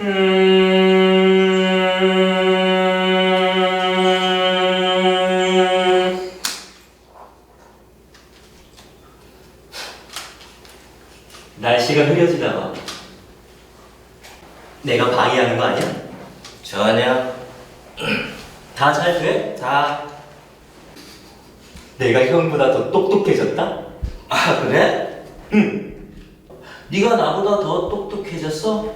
음... 날씨가 흐려지나 봐. 내가 방해하는 거 아니야? 전혀. 다 잘 돼? 다. 내가 형보다 더 똑똑해졌다? 아 그래? 응. 네가 나보다 더 똑똑해졌어?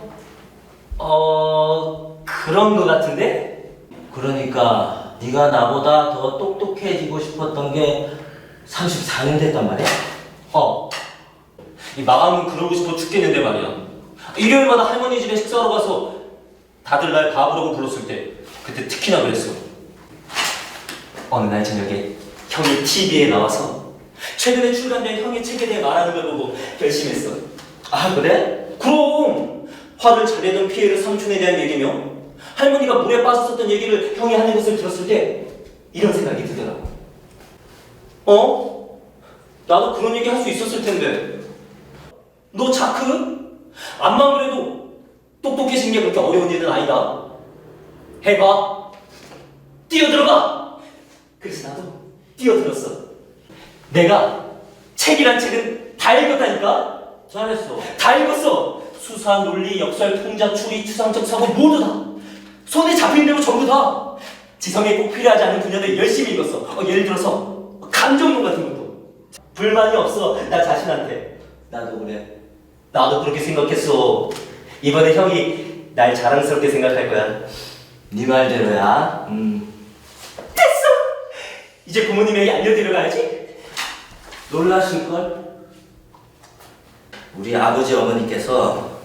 어 그런 거 같은데? 그러니까 네가 나보다 더 똑똑해지고 싶었던 게 34년 됐단 말이야? 어. 이 마음은 그러고 싶어 죽겠는데 말이야. 일요일마다 할머니 집에 식사하러 가서 다들 날 바보라고 불렀을 때 그때 특히나 그랬어. 어느 날 저녁에 형이 TV에 나와서 최근에 출간된 형의 책에 대해 말하는 걸 보고 결심했어. 아 그래? 그럼 화를 잘 내던 피해를 삼촌에 대한 얘기며 할머니가 물에 빠졌었던 얘기를 형이 하는 것을 들었을 때 이런 생각이 들더라고. 어? 나도 그런 얘기 할 수 있었을 텐데. 너 자크? 암만 그래도 똑똑해진 게 그렇게 어려운 일은 아니다. 해봐. 뛰어들어봐. 그래서 나도 뛰어들었어. 내가 책이란 책은 다 읽었다니까? 잘했어. 다 읽었어. 수사, 논리, 역설, 통자, 추리, 추상적 사고 모두 다. 손에 잡힌 대로 전부 다. 지성에 꼭 필요하지 않은 분야들 열심히 읽었어. 어, 예를 들어서 감정론 같은 것도. 불만이 없어. 나 자신한테. 나도 그래. 나도 그렇게 생각했어. 이번에 형이 날 자랑스럽게 생각할 거야. 네 말대로야. 음. 됐어. 이제 부모님에게 알려드려가야지. 놀라실걸? 우리 아버지 어머니께서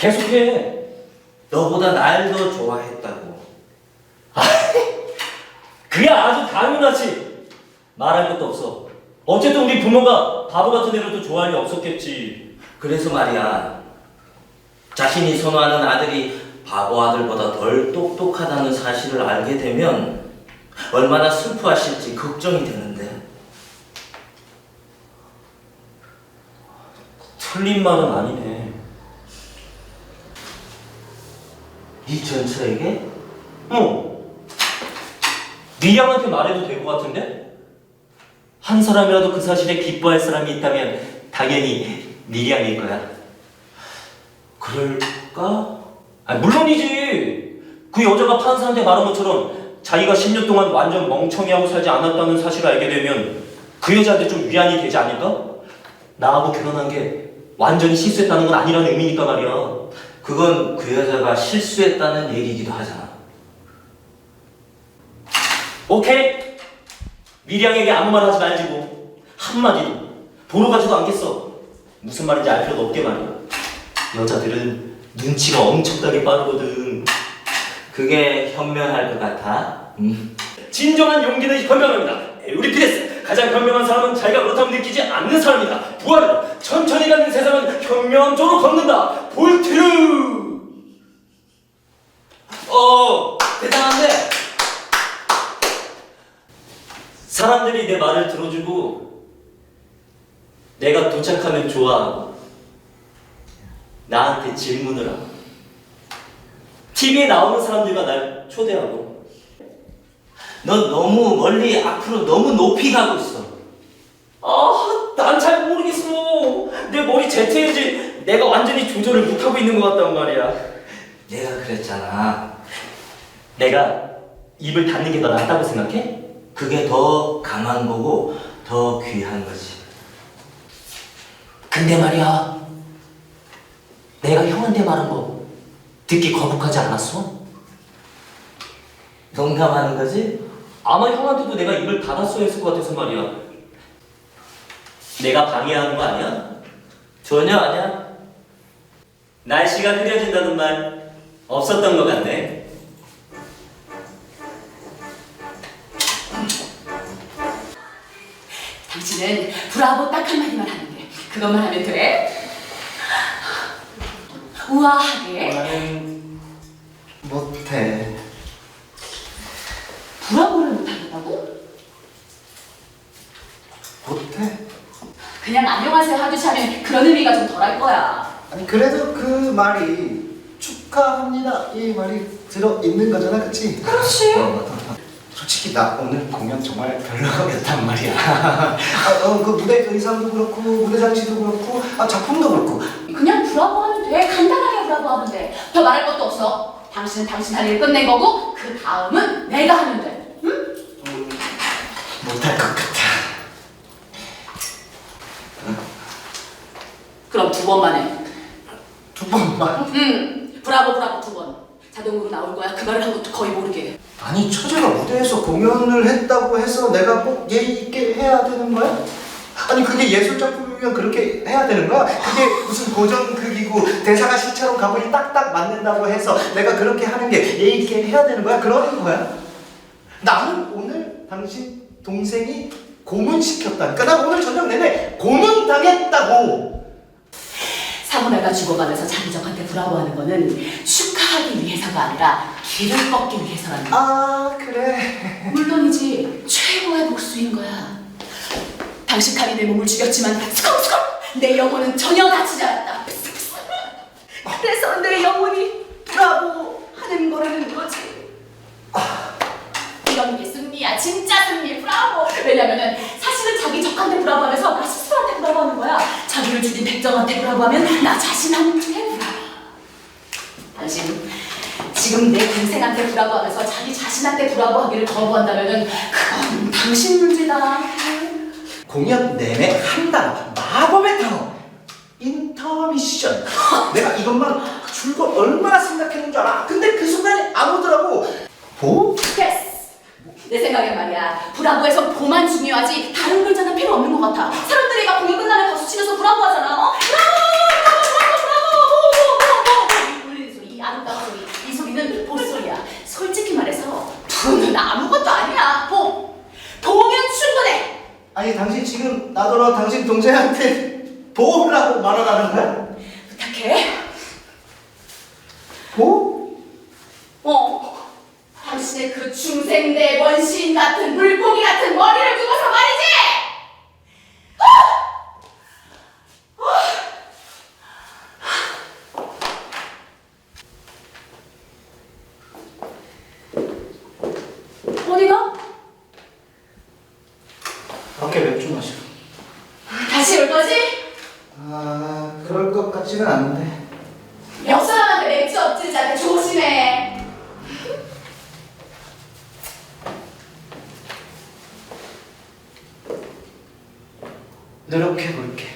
계속해. 너보다 날 더 좋아했다고. 아, 그게 아주 당연하지. 말할 것도 없어. 어쨌든 우리 부모가 바보 같은 애로도 좋아할 리 없었겠지. 그래서 말이야. 자신이 선호하는 아들이 바보 아들보다 덜 똑똑하다는 사실을 알게 되면 얼마나 슬퍼하실지 걱정이 되는데. 틀린 말은 아니네. 이 전처에게? 어. 미양한테 말해도 될 것 같은데? 한 사람이라도 그 사실에 기뻐할 사람이 있다면 당연히 미량일 거야. 그럴까? 아, 물론이지. 그 여자가 판사한테 말한 것처럼 자기가 10년 동안 완전 멍청이하고 살지 않았다는 사실을 알게 되면 그 여자한테 좀 위안이 되지 않을까? 나하고 결혼한 게 완전히 실수했다는 건 아니라는 의미니까 말이야. 그건 그 여자가 실수했다는 얘기기도 하잖아. 오케이. 미량에게 아무 말 하지 말지고 한마디도 보러 가지도 않겠어. 무슨 말인지 알 필요도 없게 말이야. 여자들은 눈치가 엄청나게 빠르거든. 그게 현명할 것 같아. 음. 진정한 용기는 현명합니다. 에우리피데스 가장 현명한 사람은 자기가 그렇다고 느끼지 않는 사람이다. 부활로 천천히 가는 세상은 현명함조로 걷는다. 볼트르. 어 대단한데. 사람들이 내 말을 들어주고 내가 도착하면 좋아하고 나한테 질문을 하고 TV에 나오는 사람들과 날 초대하고 넌 너무 멀리 앞으로 너무 높이 가고 있어 아, 난 잘 모르겠어 내 머리 제트인지 내가 완전히 조절을 못하고 있는 것 같단 말이야 내가 그랬잖아 내가 입을 닫는 게 더 낫다고 생각해? 그게 더 강한 거고 더 귀한 거지. 근데 말이야, 내가 형한테 말한 거 듣기 거북하지 않았어? 동감하는 거지? 아마 형한테도 내가 입을 닫았어야 했을 것 같아서 말이야. 내가 방해하는 거 아니야? 전혀 아니야. 날씨가 흐려진다는 말 없었던 것 같네. 당신은 브라보 딱 한마디만 하면 돼. 그것만 하면 돼. 우아하게 나는 못해. 브라보를 못하겠다고? 못해. 그냥 안녕하세요 하듯이 하면 그런 의미가 좀 덜할 거야. 아니 그래도 그 말이 축하합니다 이 말이 들어 있는 거잖아, 그치? 그렇지. 어, 솔직히 나 오늘 공연 정말 별로였단 말이야. 아, 어, 그 무대 의상도 그렇고 무대 장치도 그렇고 아, 작품도 그렇고 그냥 브라보 하면 돼. 간단하게 브라보 하면 돼. 더 말할 것도 없어. 당신은 당신 할일 끝낸 거고 그 다음은 내가 하면 돼. 응? 못할 것 같아. 그럼 두 번만 해. 두 번만. 응. 브라보 브라보 두 번. 자동으로 나올 거야. 그 말을 한 것도 거의 모르게. 아니 처제가 무대에서 공연을 했다고 해서 내가 꼭 예의 있게 해야 되는 거야? 아니 그게 예술 작품이면 그렇게 해야 되는 거야? 그게 무슨 고전극이고 대사가 시처럼 가문이 딱딱 맞는다고 해서 내가 그렇게 하는 게 예의 있게 해야 되는 거야? 그러는 거야? 나는 오늘 당신 동생이 고문시켰다니까 나 오늘 저녁 내내 고문당했다고 사고나가 죽어가면서 자기적한테 브라보 하는 거는 축하하기 위해서가 아니라 길을 꺾기 위해서라는 거야. 아 그래 물론이지 최고의 복수인 거야. 당신 칼이 내 몸을 죽였지만 스컹스컹 내 영혼은 전혀 다치지 않았다. 그래서 내 영혼이 브라보 하는 거라는 거지. 이런 게 승리야 진짜 승리 브라보 왜냐면은 사실은 자기 적한테 브라보 하면서 나 스스로한테 브라보 하는 거야 자기를 죽인 백정한테 브라보 하면 나 자신한테 브라보 당신 지금 내 동생한테 브라보 하면서 자기 자신한테 브라보 하기를 거부한다면은 그건 당신 문제다. 공연 내내 한 단어 마법의 단어 인터미션. 내가 이것만 줄거 얼마나 생각했는 줄 알아? 근데 그 순간에 안 오더라고. 보? 됐어 내 생각엔 말이야. 브라보에선 보만 중요하지. 다른 글자는 필요 없는 것 같아. 사람들이 막 공연 끝나면 박수 치면서 브라보 하잖아. 어? 브라보! 브라보! 브라보! 브라보! 브라보 이 울리는 소리 이 아름다운 소리 이 소리는 보소리야. 솔직히 말해서 보는 아무것도 아니야. 보. 보면 충분해. 아니 당신 지금 나더러 당신 동생한테 보라고 말하라는 거야? 부탁해. 보? 어 당신의 그 중생대 원시인 같은 물고기 같은 머리를 두고서 말이지 어디가? 밖에 맥주 마셔 다시 올 거지? 아 그럴 것 같지는 않은데 역사람한테 맥주 엎드리지 않게 조심해 노력해볼게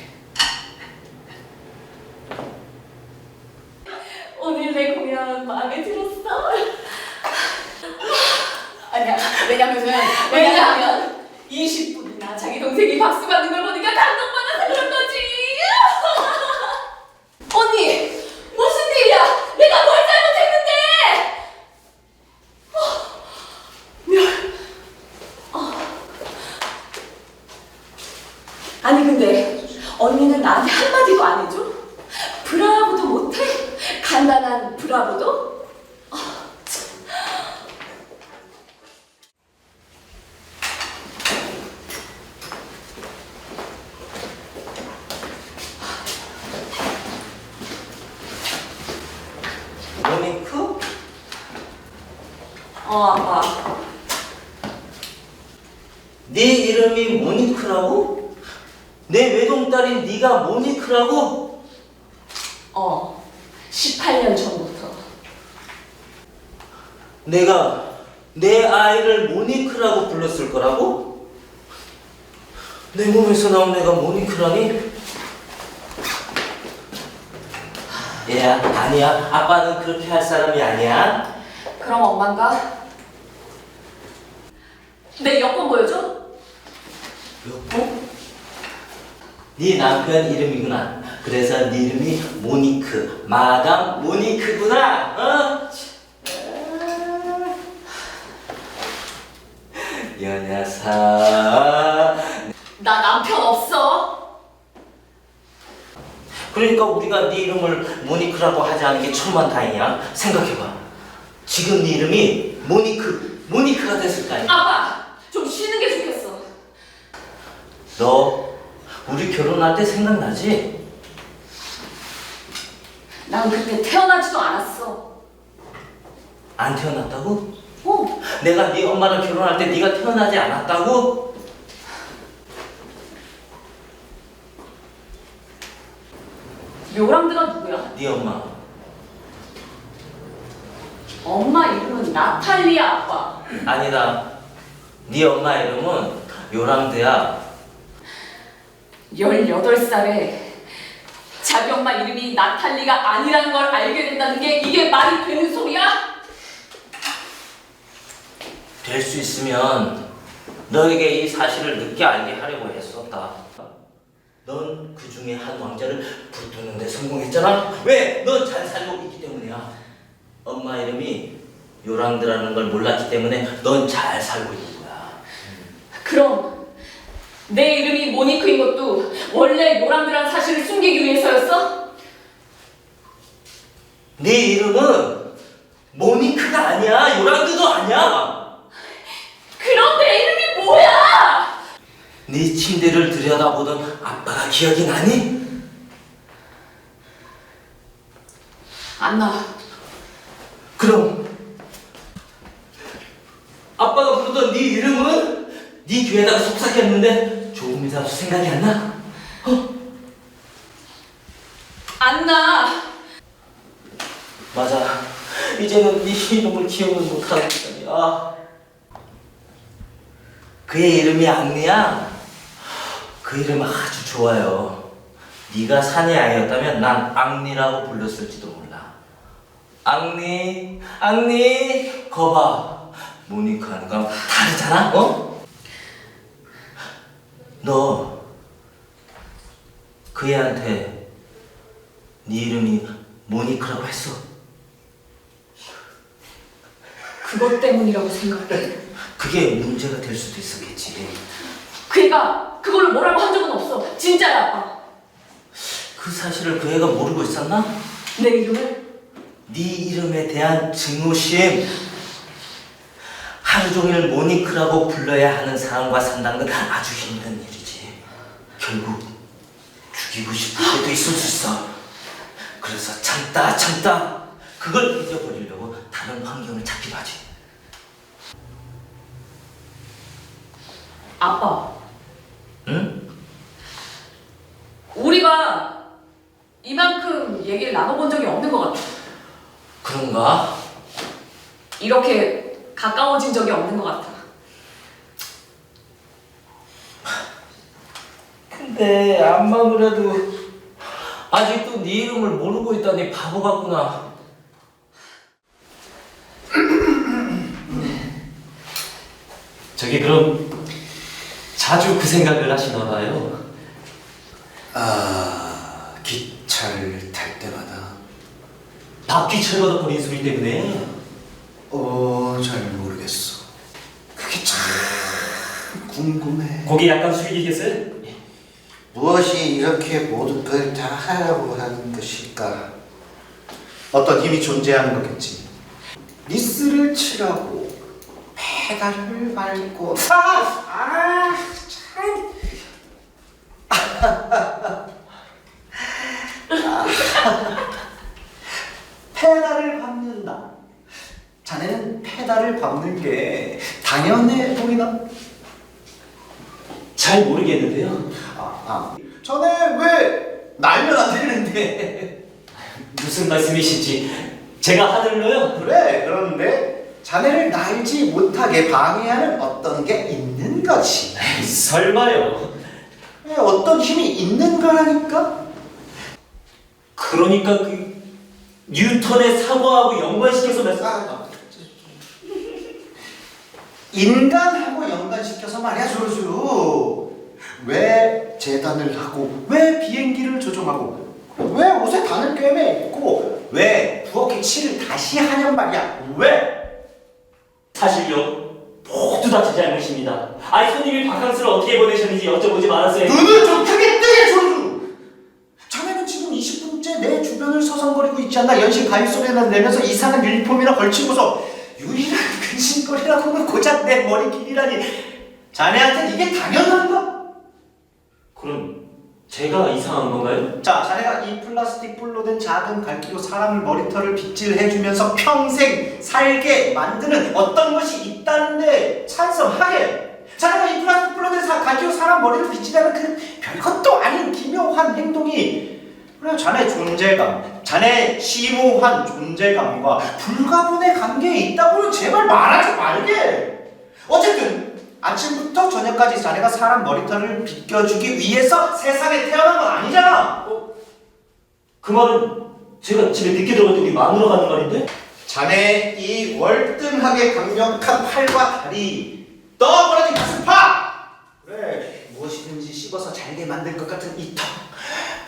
오늘 내 공연 마음에 들었어? 아니야 왜냐면은 왜냐면 20분이나 자기 동생이 박수 받는 걸 보니까 감동받아서 그런 거지 언니 무슨 일이야 내가 뭘 잘못했는데 어, 멸 어. 아니 근데 언니는 나한테 한마디도 안 해줘? 브라보도 못해? 간단한 브라보도? 아, 참. 모니크? 어 아빠 네 이름이 모니크라고? 내 외동딸인 네가 모니크라고? 어 18년 전부터 내가 내 아이를 모니크라고 불렀을 거라고? 내 몸에서 나온 애가 모니크라니? 얘야 아니야 아빠는 그렇게 할 사람이 아니야 그럼 엄마인가? 내 여권 보여줘? 여보? 네 남편 이름이구나 그래서 네 이름이 모니크 마담 모니크구나 어? 이 녀석 나 남편 없어 그러니까 우리가 네 이름을 모니크라고 하지 않은 게 천만 다행이야. 생각해봐. 지금 네 이름이 모니크, 모니크가 됐을 거 아니야. 아빠 좀 쉬는 게 좋겠어 너 우리 결혼할 때 생각나지? 난 그때 태어나지도 않았어. 안 태어났다고? 어, 내가 네 엄마랑 결혼할 때 네가 태어나지 않았다고? 요람드가 누구야? 네 엄마. 엄마 이름은 나탈리아 아빠. 아니다. 네 엄마 이름은 요람드야. 18살에 자기 엄마 이름이 나탈리가 아니라는 걸 알게 된다는 게 이게 말이 되는 소리야? 될 수 있으면 너에게 이 사실을 늦게 알게 하려고 했었다. 넌 그 중에 한 왕자를 붙드는데 성공했잖아. 왜? 넌 잘 살고 있기 때문이야. 엄마 이름이 요랑드라는 걸 몰랐기 때문에 넌 잘 살고 있는 거야. 그럼 내 이름이 모니크인 것도 원래 요람드란 사실을 숨기기 위해서였어? 네 이름은 모니크가 아니야. 요랑드도 아니야. 그럼 내 이름이 뭐야? 네 침대를 들여다보던 아빠가 기억이 나니? 안 나. 그럼 아빠가 부르던 네 이름은 네 귀에다가 속삭였는데 조금이라도 생각이 안 나? 안 나. 맞아. 이제는 네 이름을 기억을 못하고 있다니. 아. 그의 이름이 앙리야? 그 이름 아주 좋아요. 네가 산의 아이였다면 난 앙리라고 불렀을지도 몰라. 앙리 앙리 거봐. 모니카 하는 거 다르잖아? 어? 너 그 애한테 네 이름이 모니카라고 했어 그것 때문이라고 생각해. 그게 문제가 될 수도 있었겠지. 그니까 그걸로 뭐라고 한 적은 없어. 진짜야 아빠. 그 사실을 그 애가 모르고 있었나? 내 이름을 네 이름에 대한 증오심. 하루 종일 모니크라고 불러야 하는 사람과 산다는 건 아주 힘든 일이지. 결국 죽이고 싶을 때도 있을 수 있어. 그래서 참다 참다 그걸 잊어버리려고 다른 환경을 찾기도 하지. 아빠. 응? 우리가 이만큼 얘기를 나눠본 적이 없는 것 같아. 그런가? 이렇게 가까워진 적이 없는 것 같아. 근데 암만 그래도 아직도 네 이름을 모르고 있다니 바보 같구나. 저기 그럼 자주 그 생각을 하시나 봐요. 아 기차를 탈 때마다 바퀴 철거덕 거리는 소리 때문에 어 잘 모르겠어. 그게 참 궁금해. 거기 약간 술기겠어요? 무엇이 이렇게 모든 걸 다 하라고 하는 것일까? 어떤 힘이 존재하는 거겠지. 니스를 치라고 페달을 밟고 아! 아! 참! 페달을 밟는다. 자네는 페달을 밟는 게 당연해 보이나? 잘 모르겠는데요. 아, 아. 전에 왜 날면 안 되는데? 무슨 말씀이신지 제가 하늘로요? 그래, 그런데 자네를 날지 못하게 방해하는 어떤 게 있는 거지. 설마요. 에, 어떤 힘이 있는 거라니까? 그러니까 그 뉴턴의 사고하고 연관시켜서 말씀. 아, 인간하고 연관시켜서 말이야, 조르주. 왜 재단을 하고, 왜 비행기를 조종하고, 왜 옷에 단을 꿰매 입고, 왜 부엌에 칠을 다시 하냔 말이야. 왜? 사실요. 모두 다 제 잘못입니다. 아이 손님이 바캉스를 어떻게 보내셨는지 여쭤보지 말았어요. 눈을 좀 크게 뜨게 조르주! 자네는 지금 20분째 내 주변을 서성거리고 있지 않나? 연신 가입 소리나 내면서 이상한 유니폼이나 걸치고서 유일한 근심거리라고는 고작 내 머리 길이라니 자네한테 이게 당연한가? 그럼 제가 이상한 건가요? 자, 자네가 이 플라스틱 뿔로 된 작은 갈기로 사람을 머리털을 빗질해주면서 평생 살게 만드는 어떤 것이 있다는데 찬성하게. 자네가 이 플라스틱 뿔로 된 사- 갈기로 사람 머리를 빗질하는 그 별것도 아닌 기묘한 행동이 그래 자네 존재감, 자네 심오한 존재감과 불가분의 관계에 있다고는 제발 말하지 말게. 어쨌든 아침부터 저녁까지 자네가 사람 머리털을 빗겨주기 위해서 세상에 태어난 건 아니잖아. 그 말은 제가 집에 늦게 우리 마누라가 하는 말인데? 자네 이 월등하게 강력한 팔과 다리, 떠버려진 가슴팍. 그래 무엇이든지 씹어서 잘게 만들 것 같은 이 턱,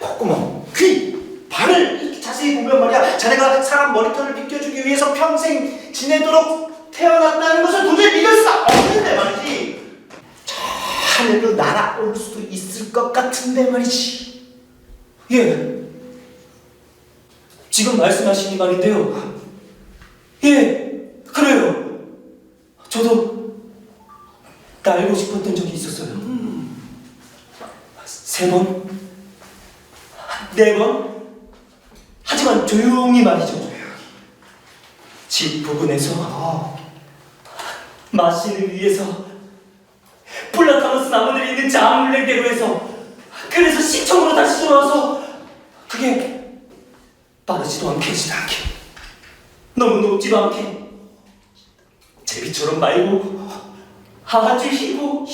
콧구멍, 귀, 발을 이렇게 자세히 보면 말이야. 자네가 사람 머리털을 빗겨주기 위해서 평생 지내도록 태어났다는 것을 도저히 믿을 수 없는데 말이지. 저 하늘로 날아올 수도 있을 것 같은데 말이지. 예. 지금 말씀하신 이 말인데요. 예, 그래요. 저도 날고 싶었던 적이 있었어요. 세 번, 네 번. 하지만 조용히 말이죠. 집 부근에서 마신을 위해서 플라타노스 나무들이 있는 자물랭대로에서 그래서 시청으로 다시 돌아와서 그게 빠르지도 않게 지도 않게 너무 높지도 않게 제비처럼 말고 아주 희고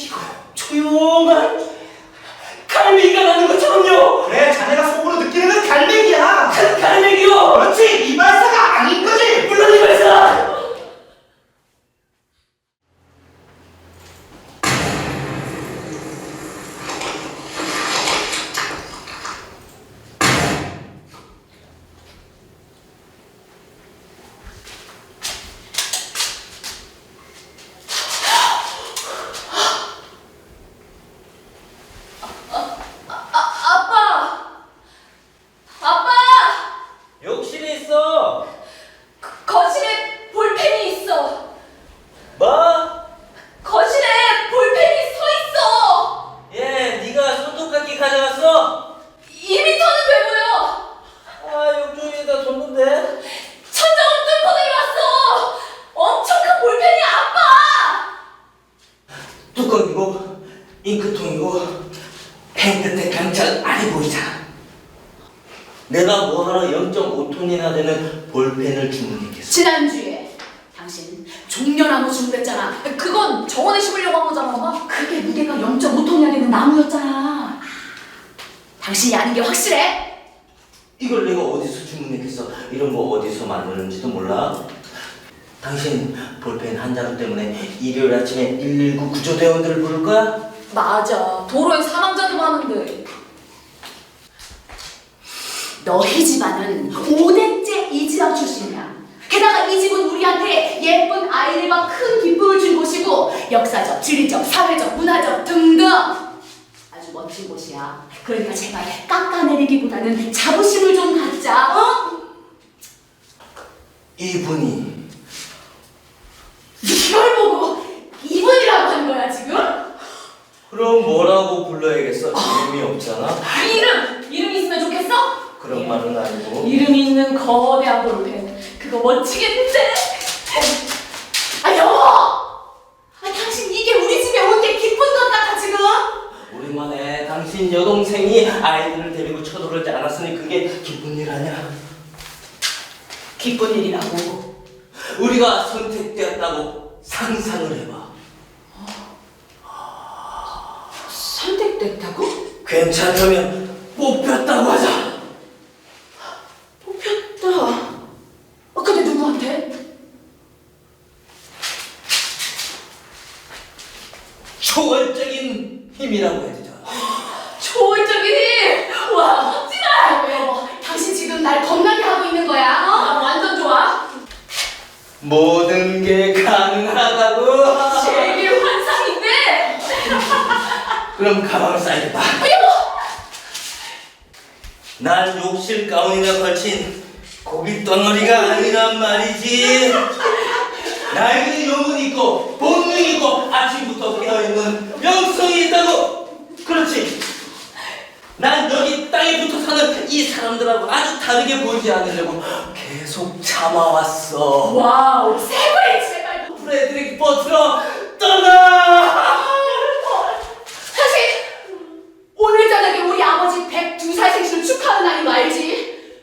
조용한 갈매기가 나는 것처럼요 그래 자네가 속으로 느끼는 건 갈매기야. 큰 갈매기요 그렇지 이발사가 아닌 거지. 물론 이거에서 아빠! 아빠! 욕실에 있어 거실에 볼펜이 있어. 뭐? 거실에 볼펜이 서 있어. 예 네가 손톱깎이 가져왔어? 2미터는 돼 보여. 아 욕조에다 뒀는데 천장을 뚫고 내려왔어. 엄청 큰 볼펜이 아빠. 뚜껑이고 잉크통이고 펜 끝에 강철 안이 보이잖아. 내가 뭐하러 0.5톤이나 되는 볼펜을 주문했겠어. 지난주에 당신 종려나무 주문했잖아. 그건 정원에 심으려고 한 거잖아, 엄마. 그게 무게가 0.5톤이나 되는 나무였잖아. 당신이 아는 게 확실해? 이걸 내가 어디서 주문했겠어? 이런 거 어디서 만드는지도 몰라. 당신 볼펜 한 자루 때문에 일요일 아침에 119 구조대원들을 부를 거야? 맞아. 도로에 사망자도 많은데. 너희 집안은 5대째 이 집안 출신이야. 게다가 이 집은 우리한테 예쁜 아이들과 큰 기쁨을 준 곳이고 역사적, 지리적, 사회적, 문화적 등등 아주 멋진 곳이야. 그러니까 제발 깎아내리기보다는 자부심을 좀 갖자. 어? 이분이 이걸 보고 이분이라고 하는 거야 지금? 그럼 뭐라고 불러야겠어? 이름이 없잖아. 이름! 이름 있으면 좋겠어? 그런 말은 아니고. 이름이 있는 거대한 볼펜 그거 멋지겠는데? 아 여보! 아 당신 이게 우리 집에 온 게 기쁜 것 같아 지금? 오랜만에 당신 여동생이 아이들을 데리고 쳐들어오지 않았으니 그게 기쁜 일 아니야? 기쁜 일이라고 우리가 선택되었다고 상상을 해봐. 선택됐다고? 괜찮다면 뽑혔다고 하자. 뽑혔다 어 근데 누구한테? 초월적인 힘이라고 해야 되잖아. 초월적인 힘! 와 멋지다! 여보 당신 지금 날 겁나게 하고 있는 거야 어? 나 완전 좋아 모든 게 가능하다고. 제게 환상인데? 그럼 가방을 싸야겠다. 난 욕실 가운이나 걸친 고깃 덩어리가 아니란 말이지. 나에게 영은 있고 본능 있고 아침부터 깨어있는 명성이 있다고. 그렇지. 난 여기 땅에 붙어 사는 이 사람들하고 아주 다르게 보이지 않으려고 계속 참아왔어. 와우, 세상에 제발. 프레드릭 버트러 떠나! 사실 오늘 저녁에 우리 아버지 102 살 생신을 축하하는 날인 거 알지?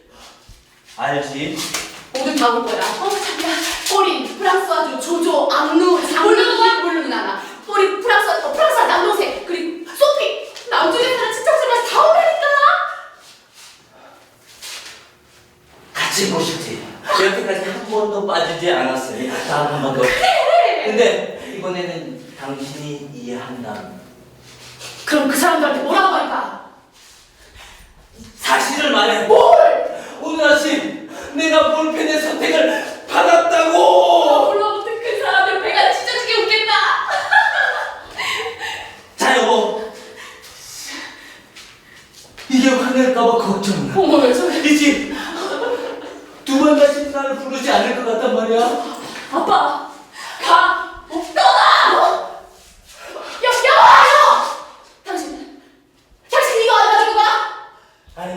알지? 모두 다올 거야. 어, 자기야. 꼬리, 프랑스와주, 조조, 악루, 장르, 모르는 하나. 꼬리, 프랑스, 어, 프랑스 남동생, 그리고 소피. 남쪽에 사는 친척들까지 다 온다니까. 같이 보시지. 여태까지 한 번도 빠지지 않았으니 다음 한번 더. 근데 이번에는 당신이 이해한다면 그럼 그 사람들한테 뭐라고 할까? 사실을 말해. 뭘? 오늘 아침 내가 볼펜의 선택을 어, 받았다고. 불러붙은 그 사람들 배가 찢어지게 웃겠다. 자 여보. 이게 화낼까봐 걱정이야. 어머 왜 저래? 이지 두 번 다시 나를 부르지 않을 것 같단 말이야. 아빠, 가, 떠나! 여, 여와요! 당신, 당신 이거 안 가지고 가? 아니,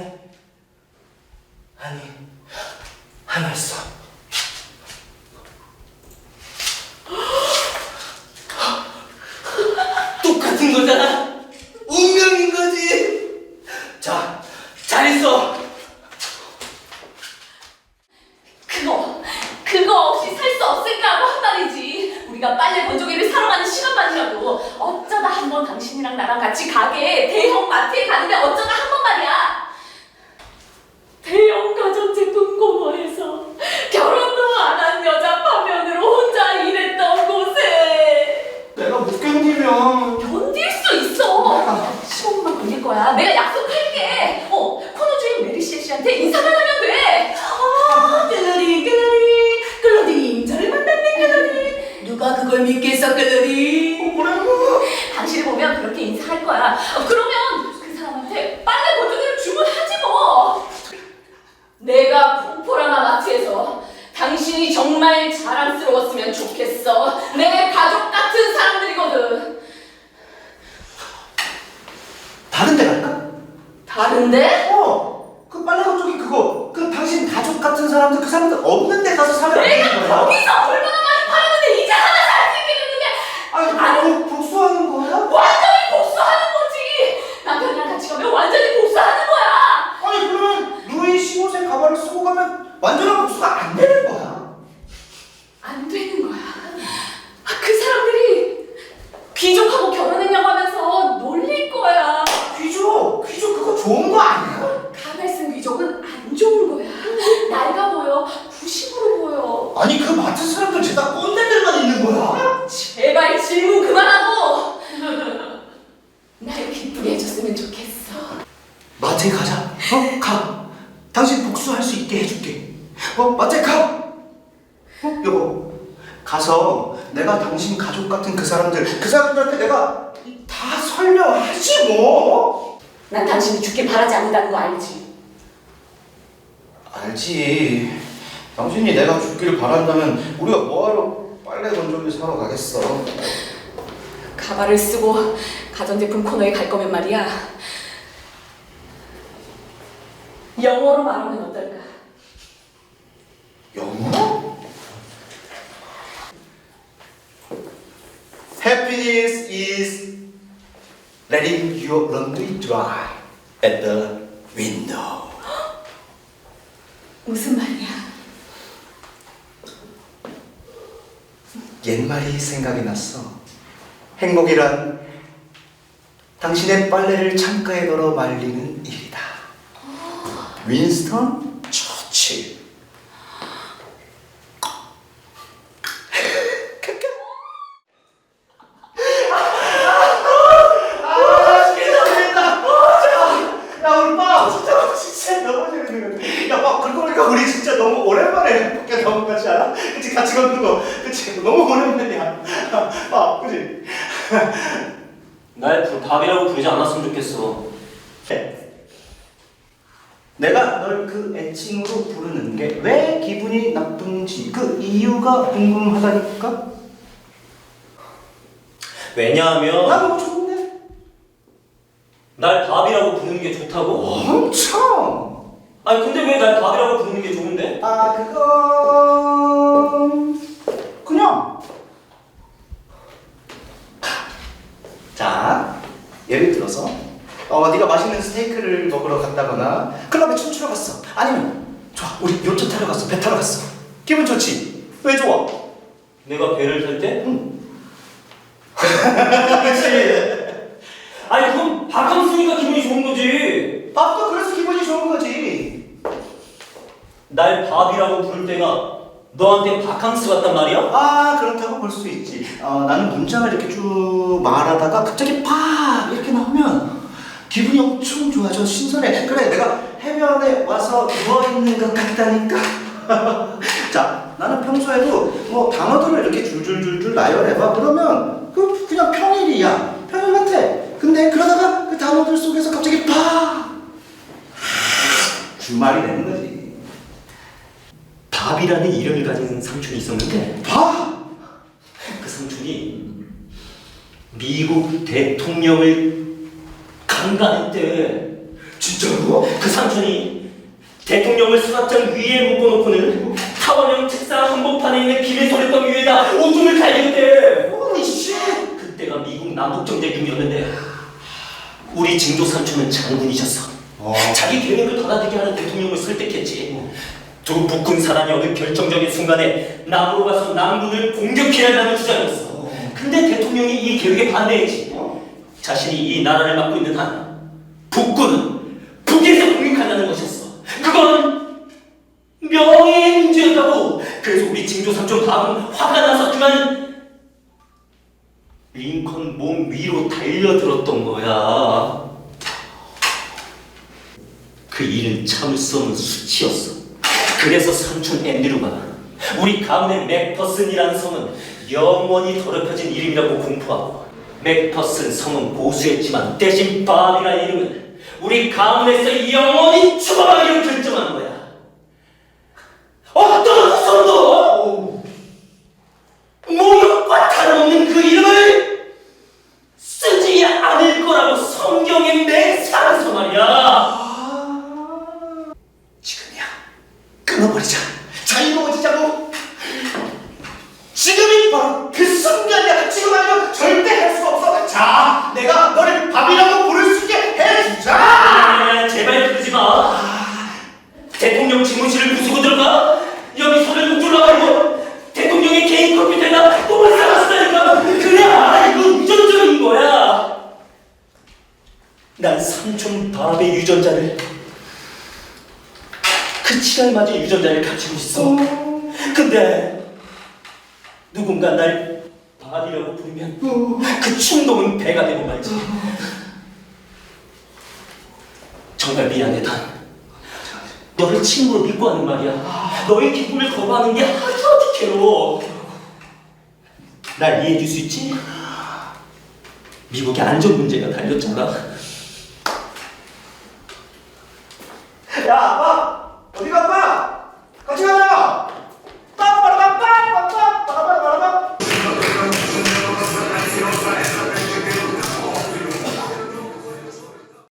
아니, 안 했어. 똑같은 거잖아. 운명인 거지. 자, 잘 있어. 그거, 그거 없이 살 수 없을까 하고 한 말이지. 우리가 빨래 건조기를 사러 가는 시간만이라도 어쩌다 한 번 당신이랑 나랑 같이 가게 대형 마트에 가는데 어쩌다 한번 말이야. 대형 가전제품 공원에서 결혼도 안 한 여자 파면으로 혼자 일했던 곳에 내가 못 견디면 견딜 수 있어. 15분만 걸릴 거야. 내가 약속할게. 어, 코너주인 메리시 씨한테 인사만 하면 돼. 아, 글로리, 글로리, 글로디님 저를 만났네, 글로리. 누가 그걸 믿겠어, 글로리? 뭐라고? 당신을 보면 그렇게 인사할 거야. 어, 그러면 그 사람한테 빨래 건조기를 주문하지 뭐. 내가 푸포라마 마트에서 당신이 정말 자랑스러웠으면 좋겠어. 내 가족 같은 사람들이거든. 다른 데 갈까? 다른데? 어, 그 빨래 건조기 그거 그 당신 가족 같은 사람들 그 사람들 없는 데 가서 사면 안 내가 되는 거야? 거기서 얼마나 많이 팔았는데 이제 하나 살 수 있게 됐는데 아니 복- 복수하는 거야? 완전히 복수하는 거지. 남편이랑 같이 가면 완전히 복수하는 거야. 아니 그러면 루이 15세 가발을 쓰고 가면 완전한 복수가 안 되는 거야 안 되는 거야. 아, 그 사람들이 귀족하고 결혼했냐고 하면서 놀릴 거야. 귀족 귀족 그거 좋은 거 아니야? 가발 쓴 귀족은 안 좋은 거야. 낡아 보여. 90으로 보여. 아니 그 마트 사람들 죄다 꼰대들만 있는 거야? 제발 질문 그만하고 날 기쁘게 해줬으면 좋겠어. 마트에 가자 어? 가 당신 복수할 수 있게 해줄게 어? 마트에 가 어? 여보 가서 내가 당신 가족 같은 그 사람들 그 사람들한테 내가 다 설명하지 뭐 난 당신이 죽길 바라지 않는다는 거 알지? 알지 당신이 내가 죽기를 바란다면 우리가 뭐하러 빨래 건조기 사러 가겠어 가발을 쓰고 가전제품 코너에 갈 거면 말이야. 영어로 말하면 어떨까? 영어? Happiness is letting your laundry dry at the window. 무슨 말이야? 옛말이 생각이 났어. 행복이란 당신의 빨래를 창가에 널어 말리는 일이다. 윈스턴 처칠. 야 우리 빠 진짜 진짜 너무 재밌는 거. 야막 그러고 보니까 우리 진짜 너무 오랜만에 밖에 나온 것 같지 않아? 그치 같이 걷는 거. 그치 너무 오랜만이야. 아 그치. 날 부- 밥이라고 부르지 않았으면 좋겠어. 내가 널 그 애칭으로 부르는 게 왜 기분이 나쁜지 그 이유가 궁금하다니까. 왜냐하면 나 너무 좋은데. 날 밥이라고 부르는 게 좋다고? 엄청. 아니 근데 왜 날 밥이라고 부르는 게 좋은데? 아 그건 그냥. 자 예를 들어서 어 네가 맛있는 스테이크를 먹으러 갔다거나 클럽에 춤추러 갔어. 아니면 좋아 우리 요트 타러 갔어. 배 타러 갔어. 기분 좋지? 왜 좋아? 내가 배를 탈 때? 응. 아니 그럼 밥함 쓰니까 기분이 좋은 거지 밥도 그래서 기분이 좋은 거지. 날 밥이라고 부를 때가 너한테 바캉스 같단 말이야? 아 그렇다고 볼 수 있지. 어, 나는 문장을 이렇게 쭉 말하다가 갑자기 팍 이렇게 나오면 기분이 엄청 좋아져 신선해. 그래 내가 해변에 와서 누워 있는 것 같다니까. 자 나는 평소에도 뭐 단어들을 이렇게 줄줄줄줄 나열해봐 그러면 그 그냥 평일이야 평일 같아. 근데 그러다가 그 단어들 속에서 갑자기 팍 주말이 되는 거지. 밥이라는 이름을 가진 삼촌이 있었는데 밥. 그 삼촌이 미국 대통령을 강간했대 진짜로? 그 삼촌이 대통령을 수납장 위에 묶어놓고는 타원형 책상 한복판에 있는 비밀 소리방 위에다 오줌을 갈겼대. Holy shit! 그때가 미국 남북정대기이었는데 우리 증조 삼촌은 장군이셨어. 어. 자기 계획을 받아들게 하는 대통령을 설득했지. 두 북군 사단이 어느 결정적인 순간에 남으로 가서 남군을 공격해야 한다는 주장이었어. 근데 대통령이 이 계획에 반대했지. 자신이 이 나라를 맡고 있는 한 북군은 북에서 공격한다는 것이었어. 그건 문제였다고 그래서 우리 징조 삼촌 밥은 화가 나서 그만. 링컨 몸 위로 달려들었던 거야. 그 일은 참을 수 없는 수치였어. 그래서 삼촌 앤드류가 우리 가문의 맥퍼슨이라는 성은 영원히 더럽혀진 이름이라고 공포하고 맥퍼슨 성은 고수했지만 대신 밥이라는 이름은 우리 가문에서 영원히 죽어가기로 결정한 거야. 어떤 후손도 모욕과 다름없는 그 이름을 쓰지 않을 거라고 성경에 맹세하면서 말이야 지금이야. 끊어버리자. 자, 이루어지자고. 지금이 바로 그 순간이야. 지금 아니면 절대 할 수가 없어. 자, 내가 너를 밥이라고 부를 수 있게 해주자. 아, 제발 그러지 마. 대통령 집무실을 부수고 들어가. 여기 손을 좀 둘러가지고 대통령의 개인 컴퓨터에다 똥을 싸놨다니까. 그래, 아, 이거 유전적인 거야. 난 삼촌 밥의 유전자를 그 치아에 맞은 유전자를 가지고 있어. 근데 누군가 날 밥이라고 부르면 그 충동은 배가 되고 말지. 정말 미안해, 단. 너를 친구로 믿고 하는 말이야. 너의 기쁨을 거부하는 게 아주 괴로워. 날 이해해 줄 수 있지? 미국의 안전 문제가 달렸잖아.